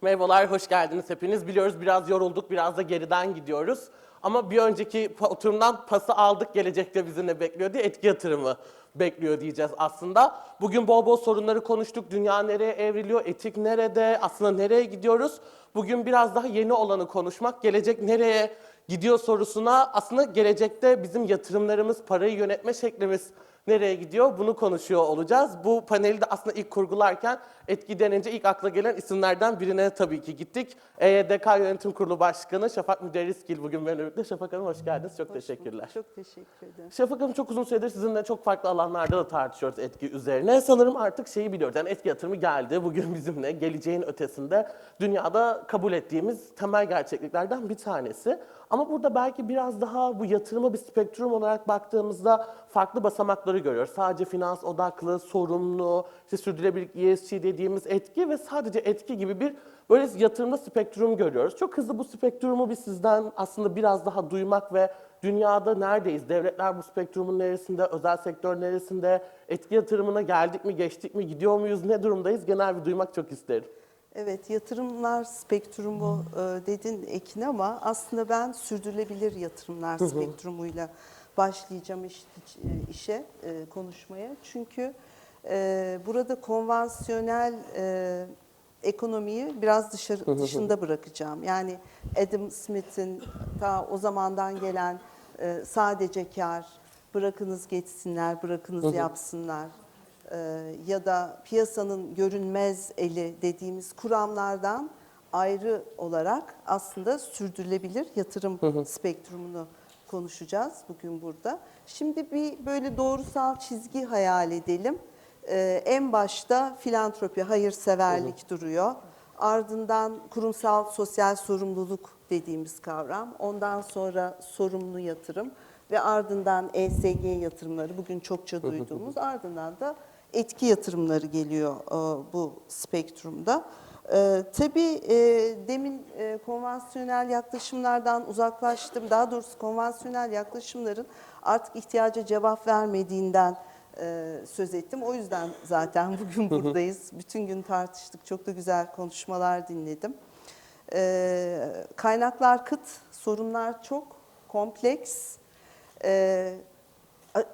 Merhabalar, hoş geldiniz hepiniz. Biliyoruz biraz yorulduk, biraz da geriden gidiyoruz. Ama bir önceki oturumdan pası aldık, gelecekte bizi ne bekliyor diye etki yatırımı bekliyor diyeceğiz aslında. Bugün bol bol sorunları konuştuk. Dünya nereye evriliyor, etik nerede, aslında nereye gidiyoruz? Bugün biraz daha yeni olanı konuşmak, gelecek nereye gidiyor sorusuna aslında gelecekte bizim yatırımlarımız, parayı yönetme şeklimiz nereye gidiyor bunu konuşuyor olacağız. Bu paneli de aslında ilk kurgularken etki denince ilk akla gelen isimlerden birine tabii ki gittik. EYDK Yönetim Kurulu Başkanı Şafak Müderrisgil bugün benimle birlikte. Şafak Hanım hoş geldiniz. Çok teşekkürler. Çok teşekkür ederim. Şafak Hanım çok uzun süredir sizinle çok farklı alanlarda da tartışıyoruz etki üzerine. Sanırım artık şeyi biliyoruz. Yani etki yatırımı geldi. Bugün bizimle geleceğin ötesinde dünyada kabul ettiğimiz temel gerçekliklerden bir tanesi. Ama burada belki biraz daha bu yatırıma bir spektrum olarak baktığımızda farklı basamakları görüyoruz. Sadece finans odaklı, sorumlu, işte sürdürülebilirlik ESG dediğimiz etki ve sadece etki gibi bir böyle yatırımda spektrum görüyoruz. Çok hızlı bu spektrumu bir sizden aslında biraz daha duymak ve dünyada neredeyiz? Devletler bu spektrumun neresinde, özel sektör neresinde, etki yatırımına geldik mi, geçtik mi, gidiyor muyuz, ne durumdayız? Genel bir duymak çok isterim. Evet, yatırımlar spektrumu e, dedin Ekin ama aslında ben sürdürülebilir yatırımlar spektrumuyla başlayacağım iş, e, işe, e, konuşmaya. Çünkü e, burada konvansiyonel e, ekonomiyi biraz dışarı, dışında bırakacağım. Yani Adam Smith'in ta o zamandan gelen e, sadece kar, bırakınız geçsinler, bırakınız yapsınlar e, ya da piyasanın görünmez eli dediğimiz kuramlardan ayrı olarak aslında sürdürülebilir yatırım spektrumunu konuşacağız bugün burada. Şimdi bir böyle doğrusal çizgi hayal edelim. Ee, en başta filantropi, hayırseverlik duruyor. Ardından kurumsal sosyal sorumluluk dediğimiz kavram. Ondan sonra sorumlu yatırım ve ardından ESG yatırımları bugün çokça duyduğumuz ardından da etki yatırımları geliyor e, bu spektrumda. E, tabii e, demin e, konvansiyonel yaklaşımlardan uzaklaştım. Daha doğrusu konvansiyonel yaklaşımların artık ihtiyaca cevap vermediğinden e, söz ettim. O yüzden zaten bugün buradayız. Bütün gün tartıştık. Çok da güzel konuşmalar dinledim. E, kaynaklar kıt, sorunlar çok kompleks. E,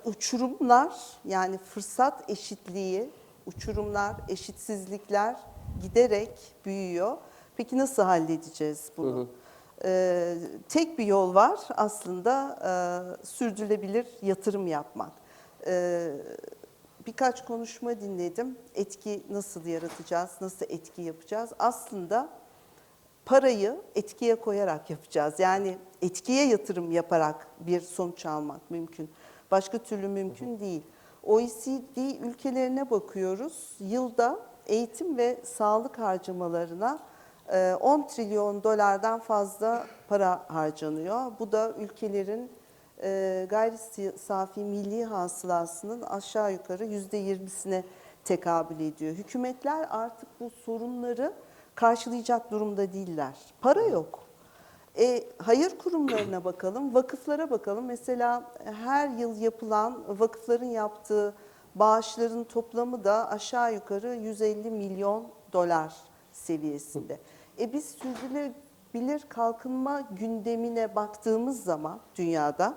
uçurumlar yani fırsat eşitliği, uçurumlar, eşitsizlikler giderek büyüyor. Peki nasıl halledeceğiz bunu? Ee, tek bir yol var aslında e, sürdürülebilir yatırım yapmak. Ee, birkaç konuşma dinledim. Etki nasıl yaratacağız, nasıl etki yapacağız? Aslında parayı etkiye koyarak yapacağız. Yani etkiye yatırım yaparak bir sonuç almak mümkün. Başka türlü mümkün değil. OECD ülkelerine bakıyoruz. Yılda eğitim ve sağlık harcamalarına e, 10 trilyon dolardan fazla para harcanıyor. Bu da ülkelerin e, gayri safi milli hasılasının aşağı yukarı %20'sine tekabül ediyor. Hükümetler artık bu sorunları karşılayacak durumda değiller. Para yok. E, hayır kurumlarına bakalım, vakıflara bakalım. Mesela her yıl yapılan vakıfların yaptığı bağışların toplamı da aşağı yukarı 150 milyon dolar seviyesinde. E biz sürdürülebilir kalkınma gündemine baktığımız zaman dünyada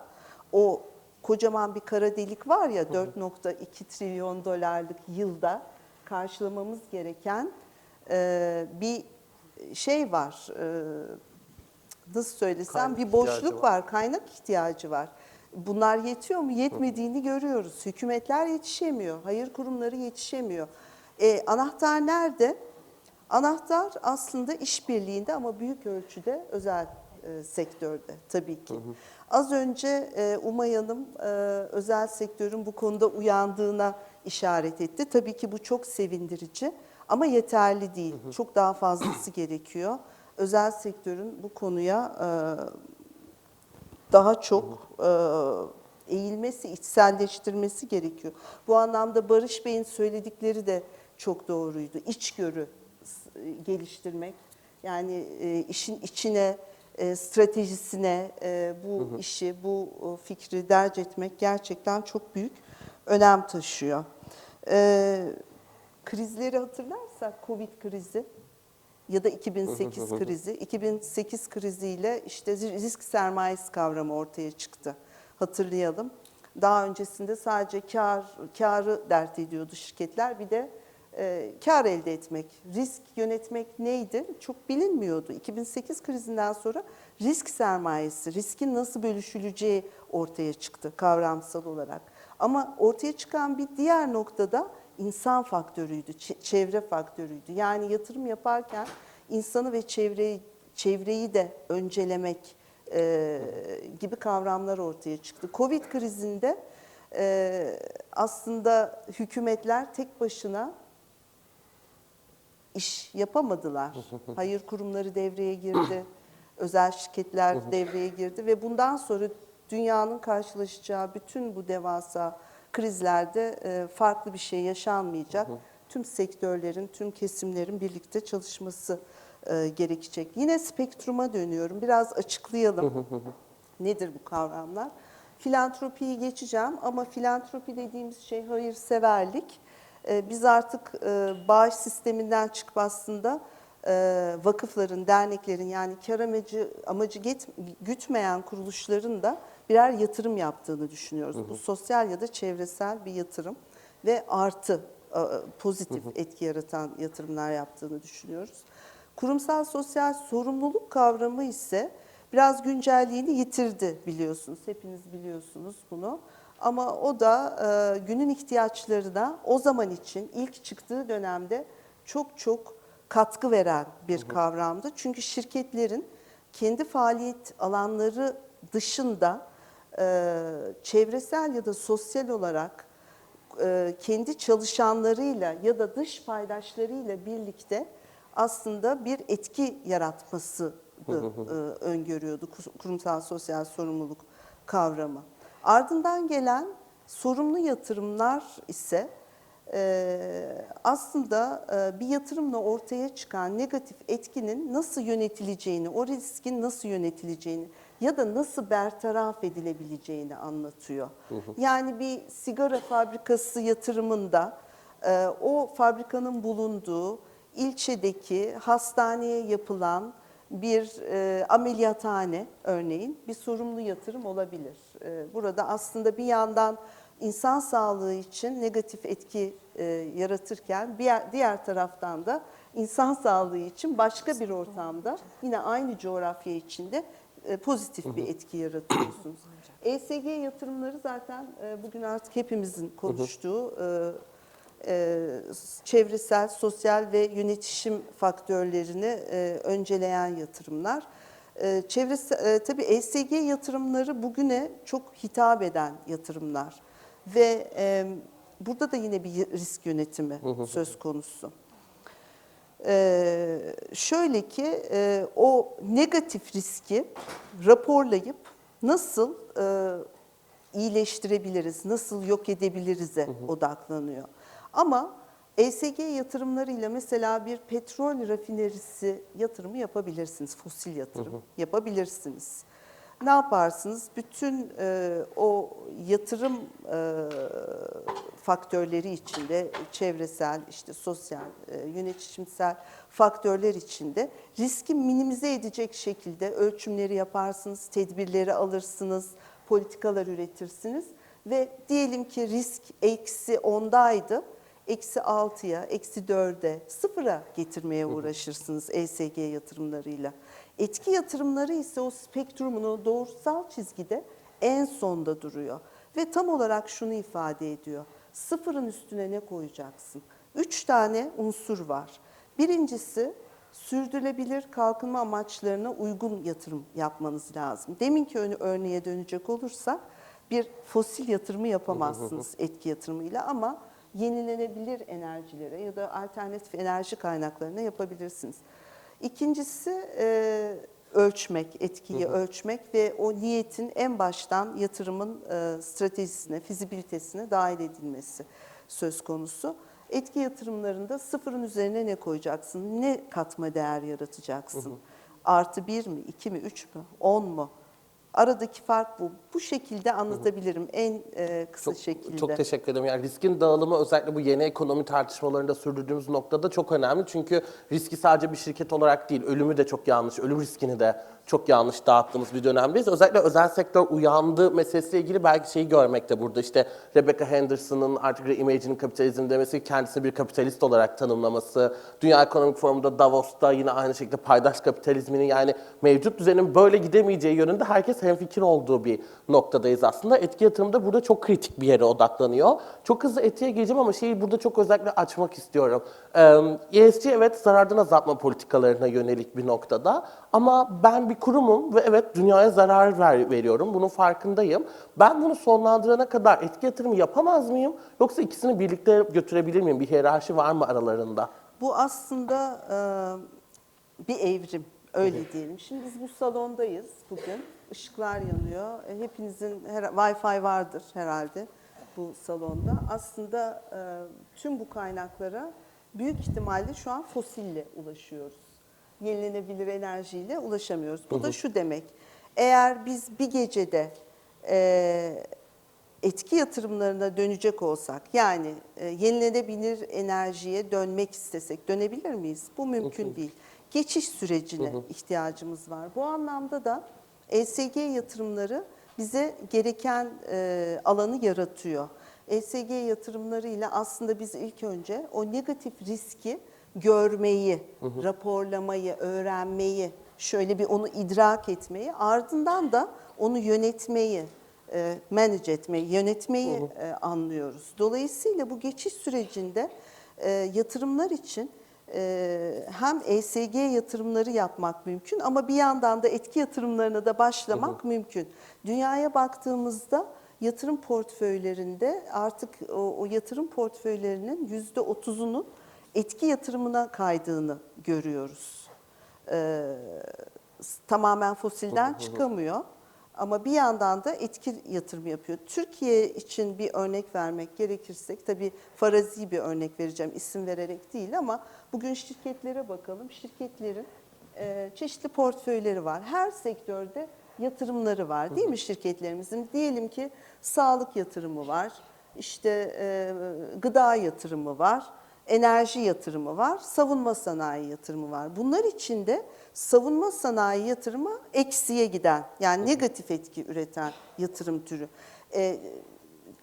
o kocaman bir kara delik var ya 4.2 trilyon dolarlık yılda karşılamamız gereken e, bir şey var. E, nasıl söylesem Kaynak bir boşluk var. var. kaynak ihtiyacı var. Bunlar yetiyor mu? Yetmediğini görüyoruz. Hükümetler yetişemiyor, hayır kurumları yetişemiyor. E, anahtar nerede? Anahtar aslında işbirliğinde ama büyük ölçüde özel e, sektörde tabii ki. Az önce e, Umay Hanım e, özel sektörün bu konuda uyandığına işaret etti. Tabii ki bu çok sevindirici ama yeterli değil. Çok daha fazlası gerekiyor. Özel sektörün bu konuya e, daha çok e, eğilmesi, içselleştirmesi gerekiyor. Bu anlamda Barış Bey'in söyledikleri de çok doğruydu. İçgörü geliştirmek, yani e, işin içine, e, stratejisine e, bu işi, bu fikri derc etmek gerçekten çok büyük önem taşıyor. E, krizleri hatırlarsak, Covid krizi, ya da 2008 krizi. 2008 kriziyle işte risk sermayesi kavramı ortaya çıktı. Hatırlayalım. Daha öncesinde sadece kar karı dert ediyordu şirketler. Bir de e, kar elde etmek, risk yönetmek neydi çok bilinmiyordu. 2008 krizinden sonra risk sermayesi, riskin nasıl bölüşüleceği ortaya çıktı kavramsal olarak. Ama ortaya çıkan bir diğer noktada insan faktörüydü, çevre faktörüydü. Yani yatırım yaparken insanı ve çevreyi çevreyi de öncelemek e, gibi kavramlar ortaya çıktı. Covid krizinde e, aslında hükümetler tek başına iş yapamadılar. Hayır kurumları devreye girdi, özel şirketler devreye girdi ve bundan sonra dünyanın karşılaşacağı bütün bu devasa krizlerde e, farklı bir şey yaşanmayacak. Tüm sektörlerin, tüm kesimlerin birlikte çalışması e, gerekecek. Yine spektruma dönüyorum. Biraz açıklayalım. Nedir bu kavramlar? Filantropiyi geçeceğim ama filantropi dediğimiz şey hayırseverlik. Ee, Biz artık e, bağış sisteminden çıkıp aslında e, vakıfların, derneklerin yani kar amacı, amacı get- gütmeyen kuruluşların da birer yatırım yaptığını düşünüyoruz. Bu sosyal ya da çevresel bir yatırım ve artı pozitif etki yaratan yatırımlar yaptığını düşünüyoruz. Kurumsal sosyal sorumluluk kavramı ise biraz güncelliğini yitirdi biliyorsunuz. Hepiniz biliyorsunuz bunu. Ama o da e, günün ihtiyaçlarına o zaman için ilk çıktığı dönemde çok çok katkı veren bir kavramdı. Çünkü şirketlerin kendi faaliyet alanları dışında çevresel ya da sosyal olarak e, kendi çalışanlarıyla ya da dış paydaşlarıyla birlikte aslında bir etki yaratması öngörüyordu kus- kurumsal sosyal sorumluluk kavramı. Ardından gelen sorumlu yatırımlar ise e, aslında e, bir yatırımla ortaya çıkan negatif etkinin nasıl yönetileceğini, o riskin nasıl yönetileceğini ya da nasıl bertaraf edilebileceğini anlatıyor. Yani bir sigara fabrikası yatırımında e, o fabrikanın bulunduğu ilçedeki hastaneye yapılan bir e, ameliyathane örneğin bir sorumlu yatırım olabilir. E, burada aslında bir yandan insan sağlığı için negatif etki e, yaratırken bir, diğer taraftan da insan sağlığı için başka bir ortamda yine aynı coğrafya içinde e, pozitif bir etki yaratıyorsunuz. ESG yatırımları zaten e, bugün artık hepimizin konuştuğu e, e, çevresel, sosyal ve yönetişim faktörlerini e, önceleyen yatırımlar. E, çevresi, e, tabii ESG yatırımları bugüne çok hitap eden yatırımlar ve e, burada da yine bir risk yönetimi söz konusu. Ee, şöyle ki e, o negatif riski raporlayıp nasıl e, iyileştirebiliriz, nasıl yok edebiliriz'e odaklanıyor. Ama ESG yatırımlarıyla mesela bir petrol rafinerisi yatırımı yapabilirsiniz, fosil yatırım yapabilirsiniz. Ne yaparsınız? Bütün e, o yatırım e, faktörleri içinde çevresel, işte sosyal, e, yönetişimsel faktörler içinde riski minimize edecek şekilde ölçümleri yaparsınız, tedbirleri alırsınız, politikalar üretirsiniz ve diyelim ki risk eksi ondaydı, eksi 6'ya, eksi 4'e, sıfıra getirmeye uğraşırsınız ESG yatırımlarıyla. Etki yatırımları ise o spektrumun o doğrusal çizgide en sonda duruyor. Ve tam olarak şunu ifade ediyor. Sıfırın üstüne ne koyacaksın? Üç tane unsur var. Birincisi sürdürülebilir kalkınma amaçlarına uygun yatırım yapmanız lazım. Deminki örneğe dönecek olursak bir fosil yatırımı yapamazsınız etki yatırımıyla ama yenilenebilir enerjilere ya da alternatif enerji kaynaklarına yapabilirsiniz. İkincisi e, ölçmek, etkiyi ölçmek ve o niyetin en baştan yatırımın e, stratejisine, fizibilitesine dahil edilmesi söz konusu. Etki yatırımlarında sıfırın üzerine ne koyacaksın, ne katma değer yaratacaksın? Artı bir mi, iki mi, üç mü, on mu? Aradaki fark bu. Bu şekilde anlatabilirim en e, kısa Çok, şekilde. çok teşekkür ederim. Yani riskin dağılımı özellikle bu yeni ekonomi tartışmalarında sürdürdüğümüz noktada çok önemli. Çünkü riski sadece bir şirket olarak değil, ölümü de çok yanlış, ölüm riskini de çok yanlış dağıttığımız bir dönemdeyiz. Özellikle özel sektör uyandı meselesiyle ilgili belki şeyi görmekte burada. İşte Rebecca Henderson'ın artık reimagining kapitalizm demesi, kendisini bir kapitalist olarak tanımlaması, Dünya Ekonomik Forumu'nda Davos'ta yine aynı şekilde paydaş kapitalizminin yani mevcut düzenin böyle gidemeyeceği yönünde herkes hemfikir olduğu bir noktadayız aslında. Etki yatırımda burada çok kritik bir yere odaklanıyor. Çok hızlı etiğe geleceğim ama şeyi burada çok özellikle açmak istiyorum. Ee, ESG evet zarardan azaltma politikalarına yönelik bir noktada ama ben bir kurumum ve evet dünyaya zarar ver, veriyorum. Bunun farkındayım. Ben bunu sonlandırana kadar etki yatırımı yapamaz mıyım? Yoksa ikisini birlikte götürebilir miyim? Bir hiyerarşi var mı aralarında? Bu aslında e, bir evrim, öyle diyelim. Şimdi biz bu salondayız bugün. Işıklar yanıyor. E, Hepinizin her, Wi-Fi vardır herhalde bu salonda. Aslında e, tüm bu kaynaklara büyük ihtimalle şu an fosille ulaşıyoruz. Yenilenebilir enerjiyle ulaşamıyoruz. Bu da şu demek. Eğer biz bir gecede e, etki yatırımlarına dönecek olsak, yani e, yenilenebilir enerjiye dönmek istesek dönebilir miyiz? Bu mümkün değil. Geçiş sürecine ihtiyacımız var. Bu anlamda da ESG yatırımları bize gereken e, alanı yaratıyor. ESG yatırımlarıyla aslında biz ilk önce o negatif riski görmeyi, raporlamayı, öğrenmeyi, şöyle bir onu idrak etmeyi, ardından da onu yönetmeyi, e, manage etmeyi, yönetmeyi e, anlıyoruz. Dolayısıyla bu geçiş sürecinde e, yatırımlar için hem ESG yatırımları yapmak mümkün ama bir yandan da etki yatırımlarına da başlamak mümkün. Dünyaya baktığımızda yatırım portföylerinde artık o, o yatırım portföylerinin yüzde otuzunun etki yatırımına kaydığını görüyoruz. Ee, tamamen fosilden çıkamıyor. Ama bir yandan da etki yatırım yapıyor. Türkiye için bir örnek vermek gerekirsek, tabii farazi bir örnek vereceğim isim vererek değil ama bugün şirketlere bakalım. Şirketlerin e, çeşitli portföyleri var. Her sektörde yatırımları var değil mi şirketlerimizin? Diyelim ki sağlık yatırımı var, işte e, gıda yatırımı var, enerji yatırımı var, savunma sanayi yatırımı var. Bunlar içinde savunma sanayi yatırımı eksiye giden, yani negatif etki üreten yatırım türü. E,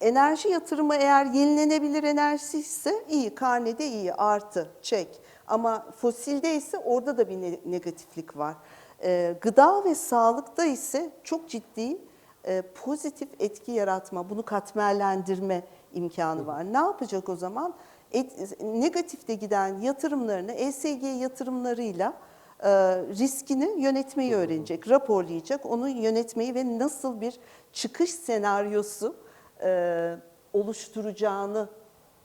enerji yatırımı eğer yenilenebilir enerji ise iyi, karnede iyi, artı, çek. Ama fosilde ise orada da bir ne- negatiflik var. E, gıda ve sağlıkta ise çok ciddi e, pozitif etki yaratma, bunu katmerlendirme imkanı var. Ne yapacak o zaman? Et, negatifte giden yatırımlarını ESG yatırımlarıyla e, riskini yönetmeyi öğrenecek, raporlayacak, onu yönetmeyi ve nasıl bir çıkış senaryosu e, oluşturacağını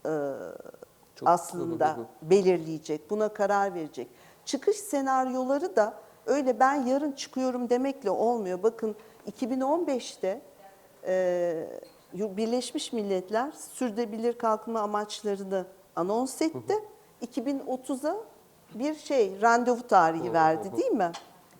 e, Çok- aslında belirleyecek, buna karar verecek. Çıkış senaryoları da öyle ben yarın çıkıyorum demekle olmuyor. Bakın 2015'te e, Birleşmiş Milletler sürdürülebilir kalkınma amaçlarını anons etti. 2030'a bir şey randevu tarihi verdi değil mi?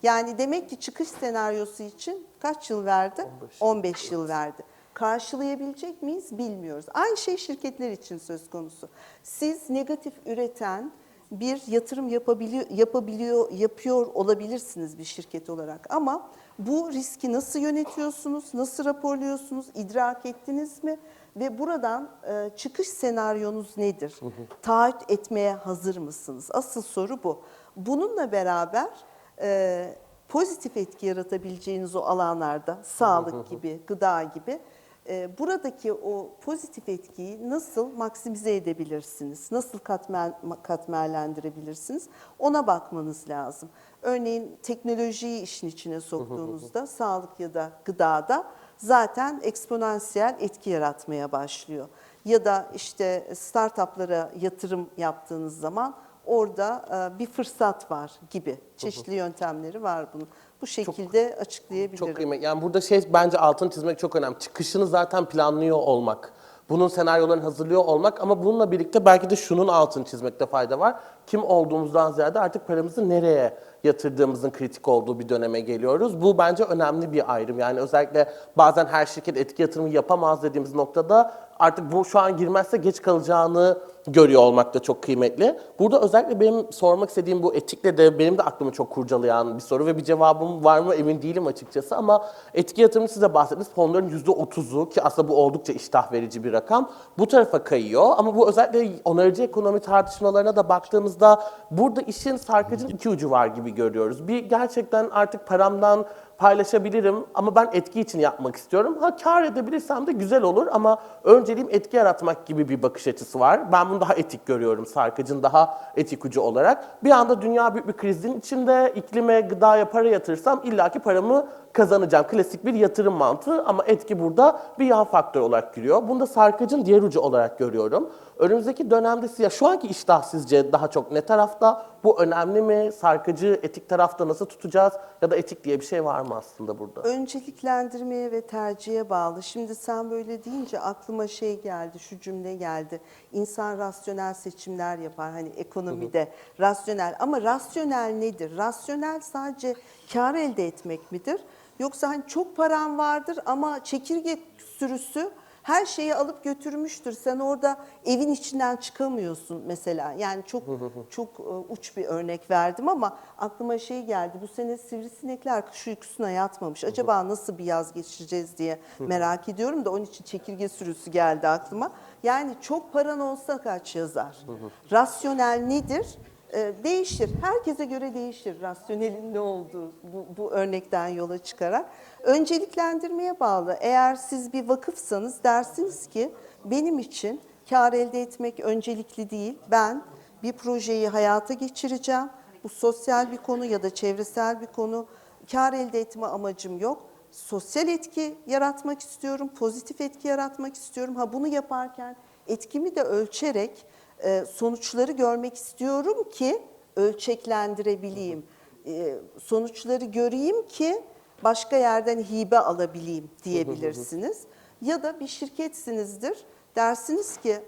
Yani demek ki çıkış senaryosu için kaç yıl verdi? 15 yıl verdi. Karşılayabilecek miyiz bilmiyoruz. Aynı şey şirketler için söz konusu. Siz negatif üreten bir yatırım yapabiliyor, yapabiliyor, yapıyor olabilirsiniz bir şirket olarak ama bu riski nasıl yönetiyorsunuz, nasıl raporluyorsunuz, idrak ettiniz mi? Ve buradan e, çıkış senaryonuz nedir? Taahhüt etmeye hazır mısınız? Asıl soru bu. Bununla beraber e, pozitif etki yaratabileceğiniz o alanlarda, sağlık gibi, gıda gibi, buradaki o pozitif etkiyi nasıl maksimize edebilirsiniz? Nasıl katmer, katmerlendirebilirsiniz? Ona bakmanız lazım. Örneğin teknolojiyi işin içine soktuğunuzda sağlık ya da gıdada zaten eksponansiyel etki yaratmaya başlıyor. Ya da işte startuplara yatırım yaptığınız zaman orada e, bir fırsat var gibi çeşitli yöntemleri var bunun. Bu şekilde açıklayabilirim. Çok kıymetli. Yani burada şey bence altını çizmek çok önemli. Çıkışını zaten planlıyor olmak. Bunun senaryolarını hazırlıyor olmak ama bununla birlikte belki de şunun altını çizmekte fayda var. Kim olduğumuzdan ziyade artık paramızı nereye yatırdığımızın kritik olduğu bir döneme geliyoruz. Bu bence önemli bir ayrım. Yani özellikle bazen her şirket etki yatırımı yapamaz dediğimiz noktada artık bu şu an girmezse geç kalacağını görüyor olmak da çok kıymetli. Burada özellikle benim sormak istediğim bu etikle de benim de aklımı çok kurcalayan bir soru ve bir cevabım var mı emin değilim açıkçası ama etki yatırımı size bahsettiniz fonların %30'u ki aslında bu oldukça iştah verici bir rakam bu tarafa kayıyor ama bu özellikle onarıcı ekonomi tartışmalarına da baktığımızda burada işin sarkacın iki ucu var gibi görüyoruz. Bir gerçekten artık paramdan paylaşabilirim ama ben etki için yapmak istiyorum. Ha kar edebilirsem de güzel olur ama önceliğim etki yaratmak gibi bir bakış açısı var. Ben bunu daha etik görüyorum Sarkac'ın daha etik ucu olarak. Bir anda dünya büyük bir krizin içinde iklime, gıdaya para yatırsam illaki paramı kazanacağım. Klasik bir yatırım mantığı ama etki burada bir yağ faktörü olarak giriyor. Bunu da Sarkac'ın diğer ucu olarak görüyorum. Önümüzdeki dönemde ya şu anki iştah sizce daha çok ne tarafta? Bu önemli mi? Sarkacı etik tarafta nasıl tutacağız? Ya da etik diye bir şey var mı aslında burada? Önceliklendirmeye ve tercihe bağlı. Şimdi sen böyle deyince aklıma şey geldi, şu cümle geldi. İnsan rasyonel seçimler yapar hani ekonomide. Rasyonel ama rasyonel nedir? Rasyonel sadece kar elde etmek midir? Yoksa hani çok paran vardır ama çekirge sürüsü her şeyi alıp götürmüştür. Sen orada evin içinden çıkamıyorsun mesela. Yani çok çok e, uç bir örnek verdim ama aklıma şey geldi. Bu sene sivrisinekler kış uykusuna yatmamış. Acaba nasıl bir yaz geçireceğiz diye merak ediyorum da onun için çekirge sürüsü geldi aklıma. Yani çok paran olsa kaç yazar? Rasyonel nedir? Ee, değişir. Herkese göre değişir rasyonelin ne olduğu bu, bu örnekten yola çıkarak. Önceliklendirmeye bağlı. Eğer siz bir vakıfsanız dersiniz ki benim için kar elde etmek öncelikli değil. Ben bir projeyi hayata geçireceğim. Bu sosyal bir konu ya da çevresel bir konu. Kar elde etme amacım yok. Sosyal etki yaratmak istiyorum, pozitif etki yaratmak istiyorum. Ha bunu yaparken etkimi de ölçerek e, sonuçları görmek istiyorum ki ölçeklendirebileyim. E, sonuçları göreyim ki başka yerden hibe alabileyim diyebilirsiniz. Ya da bir şirketsinizdir. Dersiniz ki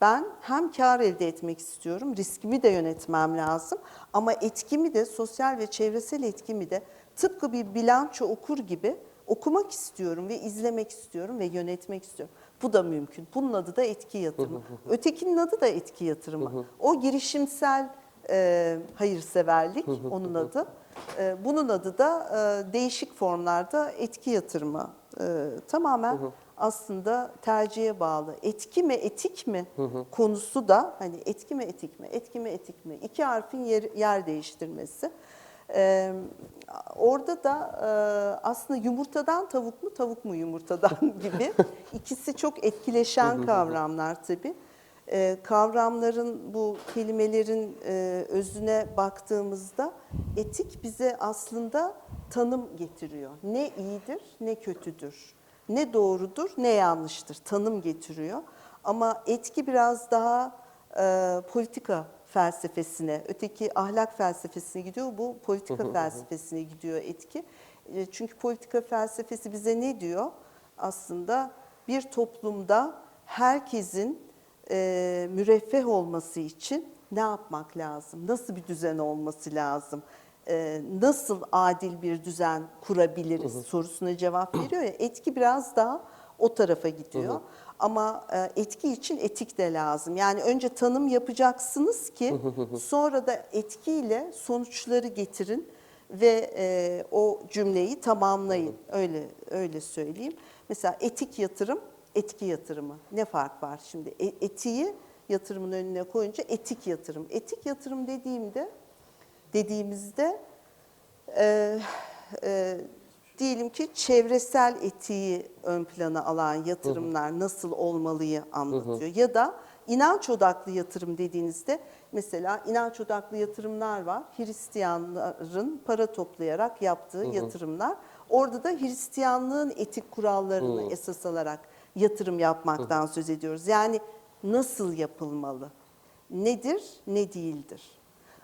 ben hem kar elde etmek istiyorum, riskimi de yönetmem lazım ama etkimi de sosyal ve çevresel etkimi de tıpkı bir bilanço okur gibi okumak istiyorum ve izlemek istiyorum ve yönetmek istiyorum. Bu da mümkün. Bunun adı da etki yatırımı. Ötekinin adı da etki yatırımı. O girişimsel e, hayırseverlik onun adı. E, bunun adı da e, değişik formlarda etki yatırımı. E, tamamen aslında tercihe bağlı. Etki mi, etik mi konusu da hani etki mi, etik mi, etki mi, etik mi? İki harfin yer, yer değiştirmesi. Ee, orada da e, aslında yumurtadan tavuk mu, tavuk mu yumurtadan gibi ikisi çok etkileşen kavramlar tabii. Ee, kavramların bu kelimelerin e, özüne baktığımızda etik bize aslında tanım getiriyor. Ne iyidir, ne kötüdür. Ne doğrudur, ne yanlıştır. Tanım getiriyor. Ama etki biraz daha e, politika felsefesine, öteki ahlak felsefesine gidiyor. Bu politika felsefesine gidiyor etki. E, Çünkü politika felsefesi bize ne diyor? Aslında bir toplumda herkesin e, müreffeh olması için ne yapmak lazım? Nasıl bir düzen olması lazım? E, nasıl adil bir düzen kurabiliriz sorusuna cevap veriyor ya. Etki biraz daha o tarafa gidiyor. Ama e, etki için etik de lazım. Yani önce tanım yapacaksınız ki sonra da etkiyle sonuçları getirin ve e, o cümleyi tamamlayın. Öyle öyle söyleyeyim. Mesela etik yatırım, etki yatırımı. Ne fark var şimdi? E, etiği yatırımın önüne koyunca etik yatırım. Etik yatırım dediğimde dediğimizde e, e, diyelim ki çevresel etiği ön plana alan yatırımlar nasıl olmalıyı anlatıyor. Ya da inanç odaklı yatırım dediğinizde mesela inanç odaklı yatırımlar var. Hristiyanların para toplayarak yaptığı yatırımlar. Orada da Hristiyanlığın etik kurallarını esas alarak yatırım yapmaktan söz ediyoruz. Yani nasıl yapılmalı? Nedir, ne değildir?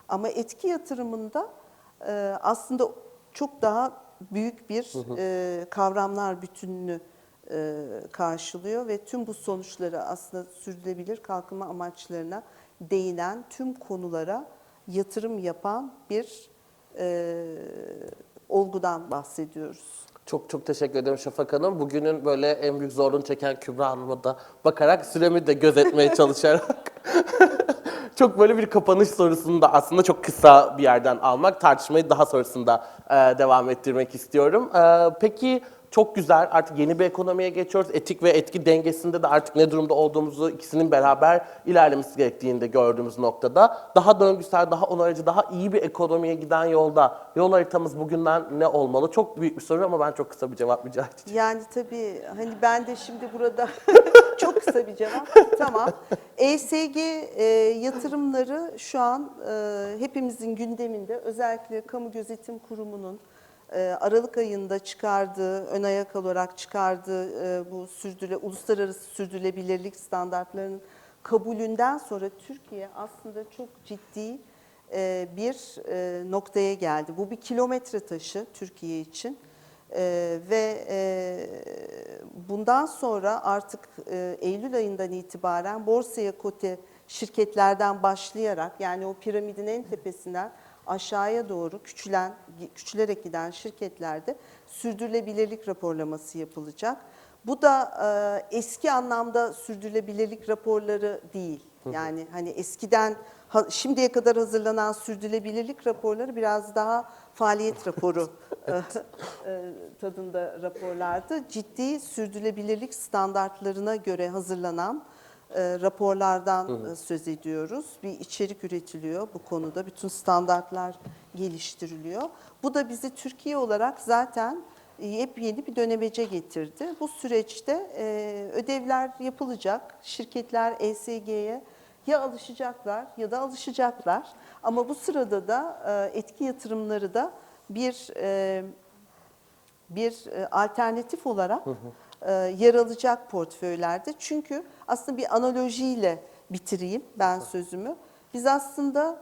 Ama etki yatırımında aslında çok daha büyük bir e, kavramlar bütününü e, karşılıyor ve tüm bu sonuçları aslında sürdürülebilir kalkınma amaçlarına değinen tüm konulara yatırım yapan bir e, olgudan bahsediyoruz. Çok çok teşekkür ederim Şafak Hanım. Bugünün böyle en büyük zorluğunu çeken Kübra Hanım'a da bakarak süremi de gözetmeye çalışarak çok böyle bir kapanış sorusunu da aslında çok kısa bir yerden almak, tartışmayı daha sonrasında e, devam ettirmek istiyorum. E, peki çok güzel artık yeni bir ekonomiye geçiyoruz. Etik ve etki dengesinde de artık ne durumda olduğumuzu ikisinin beraber ilerlemesi gerektiğini de gördüğümüz noktada daha döngüsel, daha onarıcı, daha iyi bir ekonomiye giden yolda yol haritamız bugünden ne olmalı? Çok büyük bir soru ama ben çok kısa bir cevap rica edeceğim. Yani tabii hani ben de şimdi burada çok kısa bir cevap. Tamam. ESG e, yatırımları şu an e, hepimizin gündeminde. Özellikle Kamu Gözetim Kurumu'nun Aralık ayında çıkardığı, ön ayak olarak çıkardığı e, bu sürdürüle, uluslararası sürdürülebilirlik standartlarının kabulünden sonra Türkiye aslında çok ciddi e, bir e, noktaya geldi. Bu bir kilometre taşı Türkiye için. Ve e, bundan sonra artık e, Eylül ayından itibaren borsaya kote şirketlerden başlayarak yani o piramidin en tepesinden aşağıya doğru küçülen küçülerek giden şirketlerde sürdürülebilirlik raporlaması yapılacak. Bu da e, eski anlamda sürdürülebilirlik raporları değil. Yani hani eskiden ha- şimdiye kadar hazırlanan sürdürülebilirlik raporları biraz daha faaliyet raporu e, e, tadında raporlardı. Ciddi sürdürülebilirlik standartlarına göre hazırlanan e, raporlardan e, söz ediyoruz. Bir içerik üretiliyor bu konuda. Bütün standartlar geliştiriliyor. Bu da bizi Türkiye olarak zaten yepyeni bir dönemece getirdi. Bu süreçte e, ödevler yapılacak. Şirketler ESG'ye ya alışacaklar ya da alışacaklar. Ama bu sırada da e, etki yatırımları da bir e, bir e, alternatif olarak e, yer alacak portföylerde. Çünkü aslında bir analojiyle bitireyim ben sözümü. Biz aslında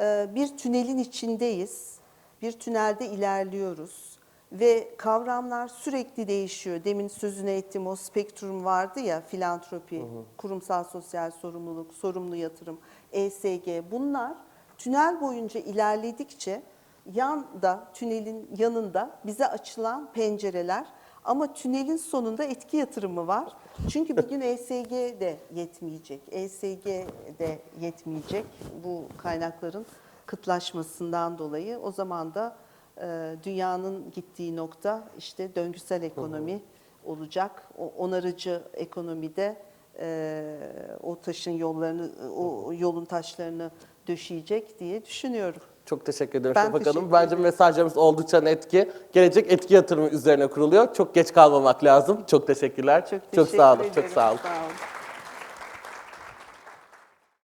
e, bir tünelin içindeyiz. Bir tünelde ilerliyoruz ve kavramlar sürekli değişiyor. Demin sözüne ettiğim o spektrum vardı ya filantropi, kurumsal sosyal sorumluluk, sorumlu yatırım, ESG bunlar tünel boyunca ilerledikçe yanda, tünelin yanında bize açılan pencereler ama tünelin sonunda etki yatırımı var. Çünkü bir gün ESG de yetmeyecek, ESG de yetmeyecek bu kaynakların kıtlaşmasından dolayı. O zaman da e, dünyanın gittiği nokta işte döngüsel ekonomi olacak. O onarıcı ekonomide e, o taşın yollarını, o yolun taşlarını döşeyecek diye düşünüyorum. Çok teşekkür ederim Ben Şafak teşekkür Hanım. Bence mesajlarımız oldukça net ki gelecek etki yatırımı üzerine kuruluyor. Çok geç kalmamak lazım. Çok teşekkürler. Çok, çok teşekkür sağ olun. ederim. Çok sağ olun. Sağ olun.